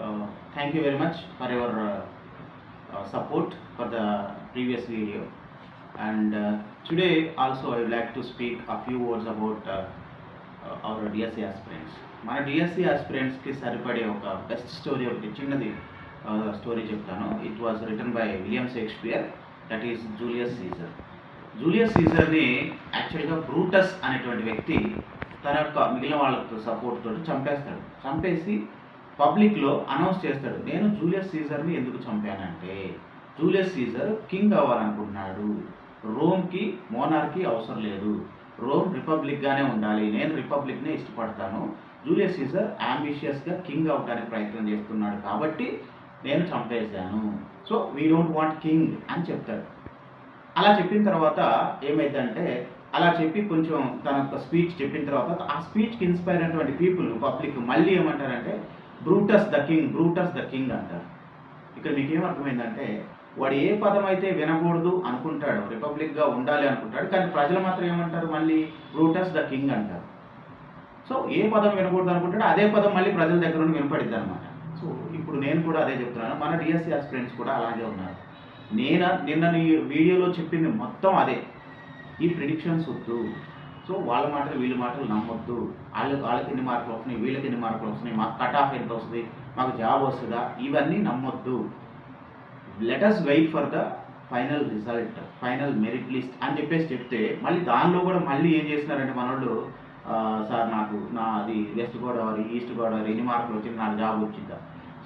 Thank thank you very much for your for the support for the previous video. And uh, today also I would like to speak a few words about మన DSC ఆస్పిరెంట్స్కి సరిపడే ఒక best story ఒకటి చిన్నది story చెప్తాను. It was written by William Shakespeare that is Julius Caesar Julius సీజర్ని యాక్చువల్గా Brutus అనేటువంటి వ్యక్తి తన యొక్క మిగిలిన వాళ్ళతో సపోర్ట్ తోటి చంపేస్తాడు. చంపేసి పబ్లిక్లో అనౌన్స్ చేస్తాడు నేను జూలియస్ సీజర్ని ఎందుకు చంపానంటే జూలియస్ సీజర్ కింగ్ అవ్వాలనుకుంటున్నాడు. రోమ్కి మోనార్కి అవసరం లేదు. రోమ్ రిపబ్లిక్గానే ఉండాలి. నేను రిపబ్లిక్నే ఇష్టపడతాను. జూలియస్ సీజర్ అంబిషియస్గా కింగ్ అవ్వడానికి ప్రయత్నం చేస్తున్నాడు కాబట్టి నేను చంపేశాను. So we don't want king అని చెప్తాడు. అలా చెప్పిన తర్వాత ఏమైందంటే అలా చెప్పి కొంచెం తన స్పీచ్ చెప్పిన తర్వాత ఆ స్పీచ్కి ఇన్స్పైర్ అయినటువంటి పీపుల్ పబ్లిక్ మళ్ళీ ఏమంటారంటే Brutus the king Brutus the king అంటారు. ఇక్కడ మీకు ఏం అర్థమైందంటే వాడు ఏ పదం అయితే వినకూడదు అనుకుంటాడు రిపబ్లిక్గా ఉండాలి అనుకుంటాడు కానీ ప్రజలు మాత్రం ఏమంటారు? మళ్ళీ బ్రూటస్ ద కింగ్ అంటారు. సో ఏ పదం వినకూడదు అనుకుంటాడు అదే పదం మళ్ళీ ప్రజల దగ్గర నుండి వినపడిద్ది అనమాట సో ఇప్పుడు నేను కూడా అదే చెప్తున్నాను. మన డిఎస్సిఆర్ ఫ్రెండ్స్ కూడా అలాగే ఉన్నారు. నేను నిన్న నీ వీడియోలో చెప్పింది మొత్తం అదే. ఈ ప్రిడిక్షన్స్ వద్దు. సో వాళ్ళ మాటలు వీళ్ళ మాటలు నమ్మొద్దు. వాళ్ళకి వాళ్ళకి ఎన్ని మార్కులు వస్తున్నాయి వీళ్ళకి ఎన్ని మార్కులు వస్తున్నాయి మాకు కట్ ఆఫ్ ఎంత వస్తుంది మాకు జాబ్ వస్తుందా ఇవన్నీ నమ్మొద్దు. Let wait for the final result final merit list అని చెప్పేసి చెప్తే మళ్ళీ దానిలో కూడా మళ్ళీ ఏం చేస్తున్నారంటే మనోళ్ళు సార్ నాకు నా అది వెస్ట్ గోదావరి ఈస్ట్ గోదావరి ఎన్ని మార్కులు వచ్చింది నాకు జాబ్ వచ్చిందా.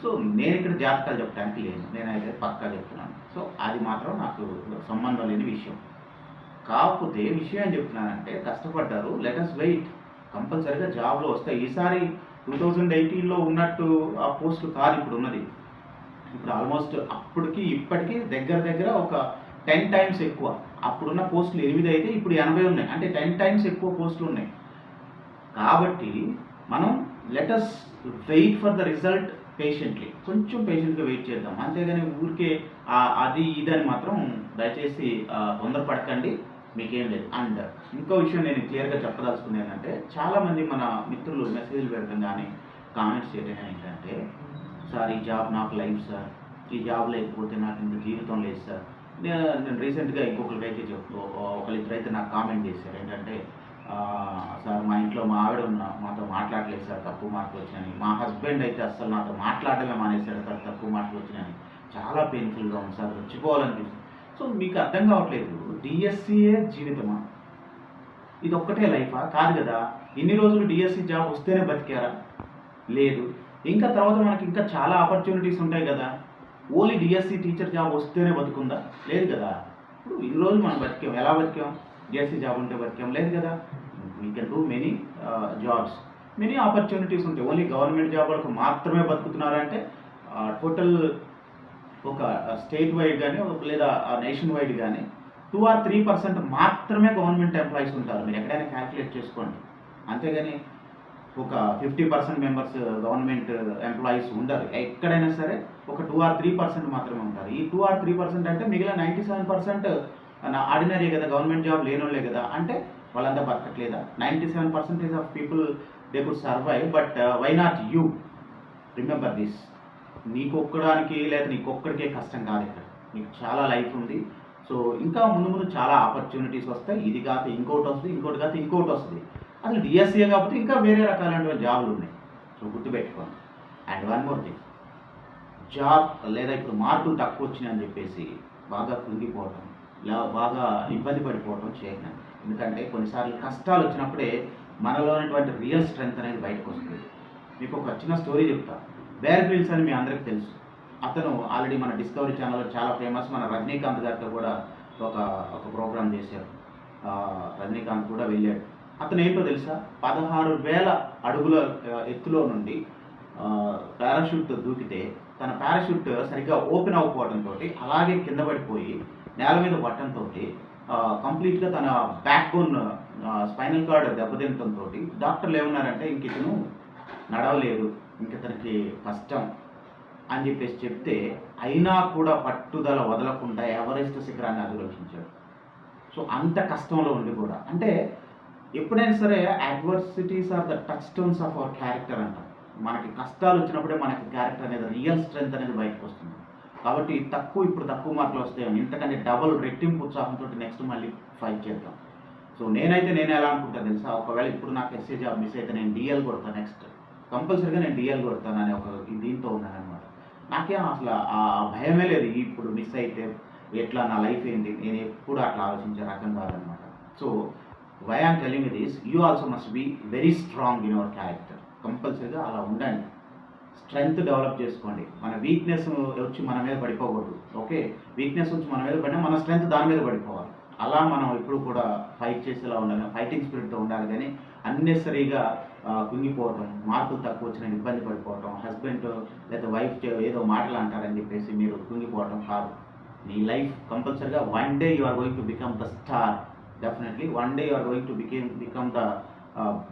సో నేను ఇక్కడ జాతకాలు చెప్పడానికి లేదు. నేనైతే పక్కా చెప్తున్నాను. సో అది మాత్రం నాకు సంబంధం లేని విషయం. కాకపోతే విషయం చెప్తున్నానంటే కష్టపడ్డారు లెట్ అస్ వెయిట్ కంపల్సరీగా జాబ్లో వస్తాయి ఈసారి టూ థౌజండ్ ఎయిటీన్లో ఉన్నట్టు ఆ పోస్టులు కాదు ఇప్పుడు ఉన్నది. ఇప్పుడు ఆల్మోస్ట్ అప్పటికి ఇప్పటికీ దగ్గర దగ్గర ఒక టెన్ టైమ్స్ ఎక్కువ అప్పుడున్న పోస్టులు ఎనిమిది అయితే ఇప్పుడు ఎనభై ఉన్నాయి. అంటే టెన్ టైమ్స్ ఎక్కువ పోస్టులు ఉన్నాయి. కాబట్టి మనం let us wait for the result patiently కొంచెం పేషెంట్గా వెయిట్ చేద్దాం. అంతేగాని ఊరికే అది ఇది అని మాత్రం దయచేసి తొందరపడకండి. మీకేం లేదు. అండ్ ఇంకో విషయం నేను క్లియర్గా చెప్పదలుచుకుంది ఏంటంటే చాలామంది మన మిత్రులు మెసేజ్లు పెట్టడం కానీ కామెంట్స్ చేయడం కానీ ఏంటంటే సార్ ఈ జాబ్ నాకు లైఫ్ సార్. ఈ జాబ్ లేకపోతే నాకు ఇంత జీవితం లేదు సార్. నేను రీసెంట్గా ఇంకొకరికైతే చెప్తూ ఒకరిద్దరైతే నాకు కామెంట్ చేశారు. ఏంటంటే సార్ మా ఇంట్లో మా ఆవిడ ఉన్న మాతో మాట్లాడలేదు సార్ తక్కువ మార్కులు వచ్చినాయని. మా హస్బెండ్ అయితే అసలు నాతో మాట్లాడలే మానేశాడు సార్ తక్కువ మార్కులు వచ్చినాయని. చాలా పెయిన్ఫుల్గా ఉంది సార్ వచ్చిపోవాలనిపిస్తుంది సో మీకు అర్థం కావట్లేదు. డిఎస్సీయే జీవితమా? ఇది ఒక్కటే లైఫా? కాదు కదా. ఇన్ని రోజులు డిఎస్సి జాబ్ వస్తేనే బతికారా? లేదు. ఇంకా తర్వాత మనకి ఇంకా చాలా ఆపర్చునిటీస్ ఉంటాయి కదా. ఓన్లీ డిఎస్సి టీచర్ జాబ్ వస్తేనే బతుకుందా? లేదు కదా. ఇప్పుడు ఇన్ని రోజులు మనం బతికాం. ఎలా బతికాం? డిఎస్సి జాబ్ ఉంటే బతికాం. లేదు కదా. We can do many jobs many opportunities ఉంటాయి. ఓన్లీ గవర్నమెంట్ జాబులకు మాత్రమే బతుకుతున్నారంటే uh, టోటల్ ఒక స్టేట్ వైడ్ కానీ లేదా నేషన్ వైడ్ కానీ టూ ఆర్ త్రీ పర్సెంట్ మాత్రమే గవర్నమెంట్ ఎంప్లాయీస్ ఉంటారు. మీరు ఎక్కడైనా క్యాల్కులేట్ చేసుకోండి. అంతేగాని ఒక fifty percent members government employees ఉండరు. ఎక్కడైనా సరే ఒక టూ ఆర్ త్రీ పర్సెంట్ మాత్రమే ఉంటారు. ఈ టూ ఆర్ త్రీ పర్సెంట్ అంటే మిగిలిన నైంటీ సెవెన్ పర్సెంట్ ఆర్డినరీ కదా గవర్నమెంట్ జాబ్ లేనోళ్ళే కదా అంటే వాళ్ళంతా బతకట్లేదా? Ninety seven percentage of people they could survive but why not you remember this నీకొక్కడానికి లేదా నీకొక్కడికే కష్టం కాదు ఇక్కడ. నీకు చాలా లైఫ్ ఉంది. సో ఇంకా ముందు ముందు చాలా ఆపర్చునిటీస్ వస్తాయి. ఇది కాదు ఇంకోటి వస్తుంది ఇంకోటి కాదు ఇంకోటి వస్తుంది. అసలు డిఎస్సీఏ కాబట్టి ఇంకా వేరే రకాలైనటువంటి జాబులు ఉన్నాయి. సో గుర్తుపెట్టుకోండి. And one more thing. Job లేదా ఇప్పుడు మార్కులు తక్కువ వచ్చినాయని చెప్పేసి బాగా కృంగిపోవటం లేదా బాగా ఇబ్బంది పడిపోవటం చేయకండి. ఎందుకంటే కొన్నిసార్లు కష్టాలు వచ్చినప్పుడే మనలో ఉన్నటువంటి రియల్ స్ట్రెంగ్త్ అనేది బయటకు వస్తుంది. మీకు ఒక చిన్న స్టోరీ చెప్తాను బేర్ గ్రిల్స్ అని మీ అందరికీ తెలుసు. అతను ఆల్రెడీ మన డిస్కవరీ ఛానల్లో చాలా ఫేమస్ మన రజనీకాంత్ గారితో కూడా ఒక ఒక ప్రోగ్రామ్ చేశారు. రజనీకాంత్ కూడా వెళ్ళాడు. అతను ఏంటో తెలుసా? పదహారు వేల అడుగుల ఎత్తులో నుండి పారాషూట్ దూకితే తన పారాషూట్ సరిగ్గా ఓపెన్ అవ్వకపోవడంతో అలాగే కింద పడిపోయి నేల మీద పట్టడంతో కంప్లీట్గా తన బ్యాక్ బోన్ స్పైనల్ కార్డ్ దెబ్బతినడంతో డాక్టర్లు ఏమన్నారంటే ఇంక ఇతను నడవలేదు. ఇంకతనికి కష్టం అని చెప్పేసి చెప్తే అయినా కూడా పట్టుదల వదలకుండా ఎవరెస్ట్ శిఖరాన్ని అధిరోహించాడు. సో అంత కష్టంలో ఉండి కూడా. అంటే ఎప్పుడైనా సరే adversities are the touchstones of our character అంట. మనకి కష్టాలు వచ్చినప్పుడే మనకి క్యారెక్టర్ అనేది రియల్ స్ట్రెంగ్త్ అనేది బయటకు వస్తుంది. కాబట్టి తక్కువ ఇప్పుడు తక్కువ మార్కులు వస్తాయి ఇంతకంటే డబుల్ రెట్టింపు ఉత్సాహంతో నెక్స్ట్ మళ్ళీ ఫైట్ చేద్దాం. సో నేనైతే నేను ఎలా అనుకుంటా తెలుసా? ఒకవేళ ఇప్పుడు నాకు ఎస్ఏ జాబ్ మిస్ అయితే నేను డిఎల్ కొడతాను నెక్స్ట్. కంపల్సరీగా నేను డిఎల్ కొడతాను అనే ఒక దీంతో ఉన్నాను అనమాట నాకేం అసలు ఆ భయమే లేదు ఇప్పుడు మిస్ అయితే ఎట్లా నా లైఫ్ ఏంటి? నేను ఎప్పుడు అట్లా ఆలోచించే రకం కాదనమాట so why am telling this you also must be very strong in our character కంపల్సరీగా అలా ఉండండి. స్ట్రెంగ్త్ డెవలప్ చేసుకోండి. మన వీక్నెస్ వచ్చి మన మీద పడిపోకూడదు. ఓకే వీక్నెస్ వచ్చి మన మీద పడినా మన స్ట్రెంగ్త్ దాని మీద పడిపోవాలి. అలా మనం ఎప్పుడు కూడా ఫైట్ చేసేలా ఉండాలి. ఫైటింగ్ స్పిరిట్తో ఉండాలి కానీ అన్నెసరీగా కుంగిపోవటం మార్కులు తక్కువ వచ్చిన ఇబ్బంది పడిపోవటం హస్బెండ్ లేదా వైఫ్ ఏదో మాటలు అంటారని చెప్పేసి మీరు కుంగిపోవటం కాదు. నీ లైఫ్ కంపల్సరీగా one day you are going to become the star definitely one day you are going to became become the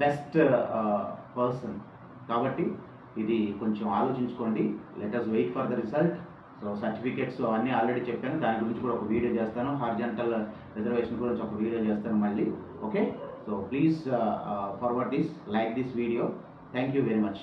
best person కాబట్టి ఇది కొంచెం ఆలోచించుకోండి. Let us wait for the result so certificates అన్నీ ఆల్రెడీ చెప్పాను. దాని గురించి కూడా ఒక వీడియో చేస్తాను. హార్జెంటల్ రిజర్వేషన్ గురించి ఒక వీడియో చేస్తాను మళ్ళీ. Okay so please forward this like this video thank you very much